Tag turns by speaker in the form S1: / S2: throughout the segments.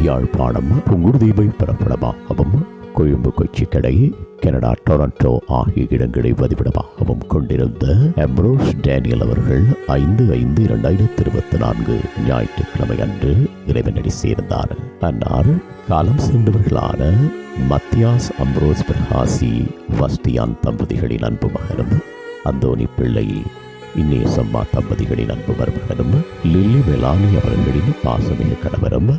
S1: யாழ்ப்பாணம் புங்குடுதீபை பிறப்பிடமாகவும் கொழும்பு கொச்சி கடை Canada Toronto ஆகிய இடங்களை வதிவிடமாகவும் கொண்டிருந்த எம்ரோஸ் டேனியல் அவர்கள் ஐந்து ஐந்து இரண்டாயிரத்தி இருபத்தி நான்கு ஞாயிற்றுக்கிழமை அன்று இறைவனடி சேர்ந்தார். அன்னார் காலம் சென்றவர்களான மத்தியாஸ் அம்ரோஸ் பிரகாசி வஸ்தியான் தம்பதிகளின் அன்பு மகனும் அந்தோனி பிள்ளை இன்னேசம்மா தம்பதிகளின் அன்பு மருமகனும் லில்லி மெலானி அவர்களின் பாசமிக கணவரும்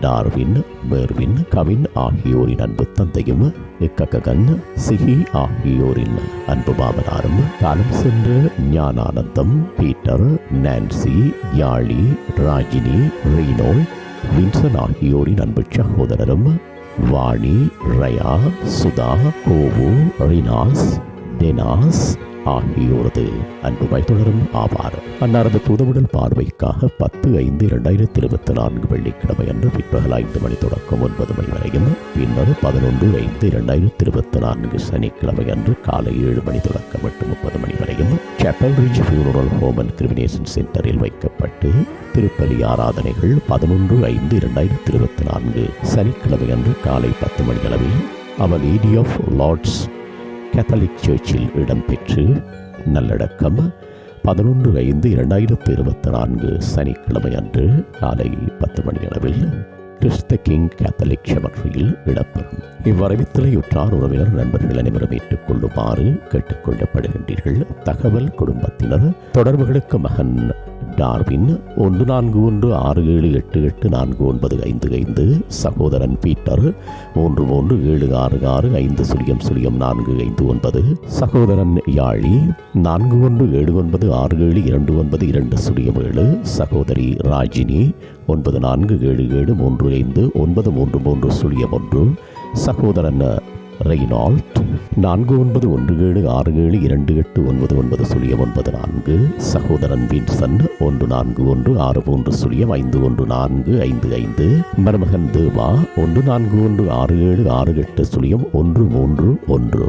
S1: டார்வின் மெர்வின் கவின் ஆகியோரின் அன்பு தந்தையும் இக்ககன் சிஹி ஆகியோரின் அன்பு மாமனாரும் காலம் சென்ற ஞானானந்தம் பீட்டர் நான்சி யாழி ராஜினி ரீனோல் வின்சன் ஆகியோரின் அன்பு சகோதரரும் வாணி ரயா சுதா கோவு ரினாஸ் டெனாஸ் ஆகியோரது அன்பு தொடரும் ஆவார். அன்னாரது புதவுடல் பார்வைக்காக பத்து ஐந்து இரண்டாயிரத்தி இருபத்தி நான்கு வெள்ளிக்கிழமை அன்று பிற்பகல் ஐந்து மணி தொடக்கம் ஒன்பது மணி வரையும் பின்னர் பதினொன்று ஐந்து இரண்டாயிரத்தி இருபத்தி நான்கு சனிக்கிழமை அன்று காலை ஏழு மணி தொடக்கம் எட்டு முப்பது மணி வரையும் chapel ridge funeral home and cremation சென்டரில் வைக்கப்பட்டு திருப்பலி ஆராதனைகள் பதினொன்று ஐந்து இரண்டாயிரத்தி இருபத்தி நான்கு சனிக்கிழமை அன்று காலை பத்து மணி அளவில் அவர் லேடி ஆஃப் லார்ட்ஸ் கேத்தலிக் சர்ச்சில் இடம்பெற்று நல்லடக்கம். பதினொன்று ஐந்து இரண்டாயிரத்து இருபத்தி நான்கு சனிக்கிழமை அன்று காலை பத்து மணி அளவில் கிறிஸ்த கிங் கேத்தலிக் செமட்ரியில் இடம்பெறும். இவ்வரவித்தலையுற்றார் உறவினர் நண்பர்கள் அனைவரும் ஏற்றுக்கொள்ளுமாறு கேட்டுக்கொள்ளப்படுகின்றீர்கள். தகவல் குடும்பத்தினர் தொடர்புகளுக்கு மகன் டார்வின் ஒன்று நான்கு ஒன்று ஆறு ஏழு எட்டு எட்டு நான்கு ஒன்பது ஐந்து ஐந்து சகோதரன் பீட்டர் மூன்று மூன்று ஏழு ஆறு ஆறு ஐந்து சுழியம் சுழியம் நான்கு ஐந்து ஒன்பது சகோதரன் யாழி நான்கு ஒன்று ஏழு ஒன்பது ஆறு ஏழு இரண்டு ஒன்பது இரண்டு சுழியம் ஏழு சகோதரி ராஜினி ஒன்பது நான்கு ஏழு ஏழு மூன்று ஐந்து ஒன்பது மூன்று மூன்று சுழியம் ஒன்று சகோதரன் ரெய்னால்ட் நான்கு ஒன்பது ஒன்று ஏழு ஆறு ஏழு இரண்டு எட்டு ஒன்பது ஒன்பது சுழியம் ஒன்பது நான்கு சகோதரன் வின்சன் ஒன்று நான்கு ஒன்று ஆறு மூன்று சுழியம் ஐந்து ஒன்று நான்கு ஐந்து ஐந்து மருமகன் தேவா ஒன்று நான்கு ஒன்று ஆறு ஏழு ஆறு எட்டு சுழியம் ஒன்று மூன்று ஒன்று.